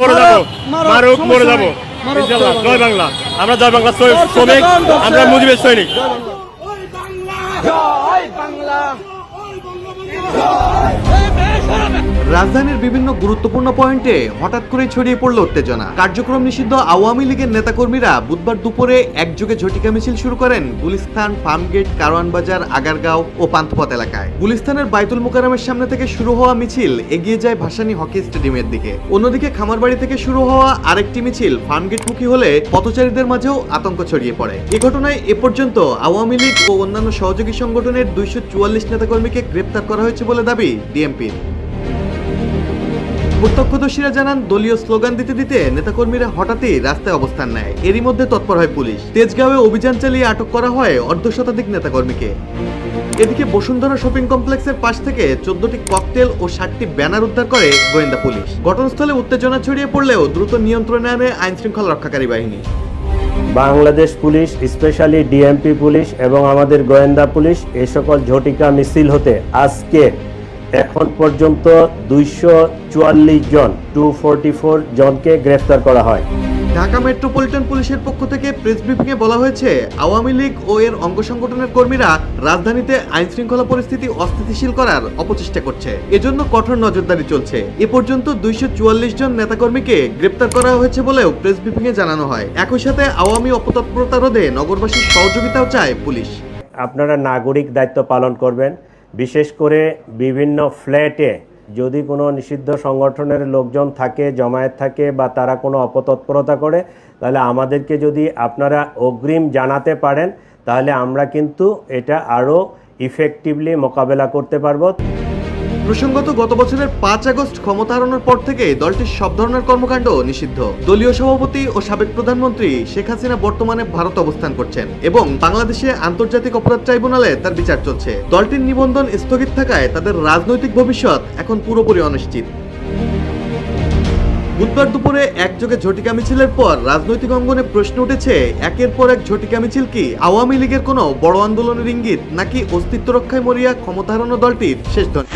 মরে যাব। মারুক মরে যাব। ইনশাল্লাহ। জয় বাংলা। আমরা জয় বাংলা শ্রমিক শ্রমিক, আমরা মুজিবের সৈনিক। রাজধানীর বিভিন্ন গুরুত্বপূর্ণ পয়েন্টে হঠাৎ করে ছড়িয়ে পড়ল উত্তেজনা। কার্যক্রম নিষিদ্ধ আওয়ামী লীগের নেতাকর্মীরা বুধবার দুপুরে একযোগে ঝটিকা মিছিল শুরু করেন গুলিস্তান, ফার্মগেট, কারওয়ান বাজার, আগারগাঁও ও পান্থপথ এলাকায়। গুলিস্তানের বাইতুল মোকারমের সামনে থেকে শুরু হওয়া মিছিল এগিয়ে যায় ভাসানী হকি স্টেডিয়ামের দিকে। অন্যদিকে খামারবাড়ি থেকে শুরু হওয়া আরেকটি মিছিল ফার্মগেটমুখী হলে পথচারীদের মাঝেও আতঙ্ক ছড়িয়ে পড়ে। এ ঘটনায় এ পর্যন্ত আওয়ামী লীগ ও অন্যান্য সহযোগী সংগঠনের দুইশো চুয়াল্লিশ নেতাকর্মীকে গ্রেপ্তার করা হয়েছে বলে দাবি ডিএমপির প্রত্যক্ষদর্শীরা জানান, দলীয় স্লোগান দিতে দিতে নেতাকর্মীরা হঠাৎই রাস্তায় অবস্থান নেয়। এরই মধ্যে তৎপর হয় পুলিশ। তেজগাঁওয়ে অভিযান চালিয়ে আটক করা হয় অর্ধ শতাধিক নেতাকর্মীকে। এদিকে বসুন্ধরা শপিং কমপ্লেক্সের পাশ থেকে চোদ্দটি ককটেল ও ষাটটি ব্যানার উদ্ধার করে গোয়েন্দা পুলিশ। ঘটনাস্থলে উত্তেজনা ছড়িয়ে পড়লেও দ্রুত নিয়ন্ত্রণে আনে আইন শৃঙ্খলা রক্ষাকারী বাহিনী। Bangladesh police, specially DMP police এবং আমাদের গোয়েন্দা পুলিশ এই সকল ঝটিকা মিছিল হতে আজকে এখন পর্যন্ত দুইশো চুয়াল্লিশ জন টু ফোরটি ফোর জনকে গ্রেফতার করা হয়। ঢাকা মেট্রোপলিটন পুলিশের পক্ষ থেকে প্রেস ব্রিফিংয়ে বলা হয়েছে আওয়ামী লীগ ও এর অঙ্গ সংগঠনের কর্মীরা রাজধানীতে আইন শৃঙ্খলা পরিস্থিতি অস্থিতিশীল করার অপচেষ্টা করছে। এজন্য কঠোর নজরদারি চলছে। এ পর্যন্ত দুইশো চুয়াল্লিশ জন নেতাকর্মীকে গ্রেপ্তার করা হয়েছে বলেও প্রেস ব্রিফিংয়ে জানানো হয়। একই সাথে আওয়ামী অপতৎপরতা রোধে নগরবাসীর সহযোগিতাও চায় পুলিশ। আপনারা নাগরিক দায়িত্ব পালন করবেন। বিশেষ করে বিভিন্ন ফ্ল্যাটে যদি কোনো নিষিদ্ধ সংগঠনের লোকজন থাকে, জমায়েত থাকে বা তারা কোনো অপতৎপরতা করে, তাহলে আমাদেরকে যদি আপনারা অগ্রিম জানাতে পারেন, তাহলে আমরা কিন্তু এটা আরও ইফেক্টিভলি মোকাবেলা করতে পারব। প্রসঙ্গত, গত বছরের পাঁচ আগস্ট ক্ষমতা হারানোর পর থেকে দলটির সব ধরনের কর্মকাণ্ড নিষিদ্ধ। দলীয় সভাপতি ও সাবেক প্রধানমন্ত্রী শেখ হাসিনা বর্তমানে ভারত অবস্থান করছেন এবং বাংলাদেশে আন্তর্জাতিক অপরাধ ট্রাইব্যুনালে তার বিচার চলছে। দলটির নিবন্ধন স্থগিত থাকায় তাদের রাজনৈতিক ভবিষ্যৎ এখন পুরোপুরি অনিশ্চিত। বুধবার দুপুরে একযোগে ঝটিকা মিছিলের পর রাজনৈতিক অঙ্গনে প্রশ্ন উঠেছে, একের পর এক ঝটিকা মিছিল কি আওয়ামী লীগের কোনো বড় আন্দোলনের ইঙ্গিত নাকি অস্তিত্ব রক্ষায় মরিয়া ক্ষমতা হারানো দলটির শেষ ধ্বনি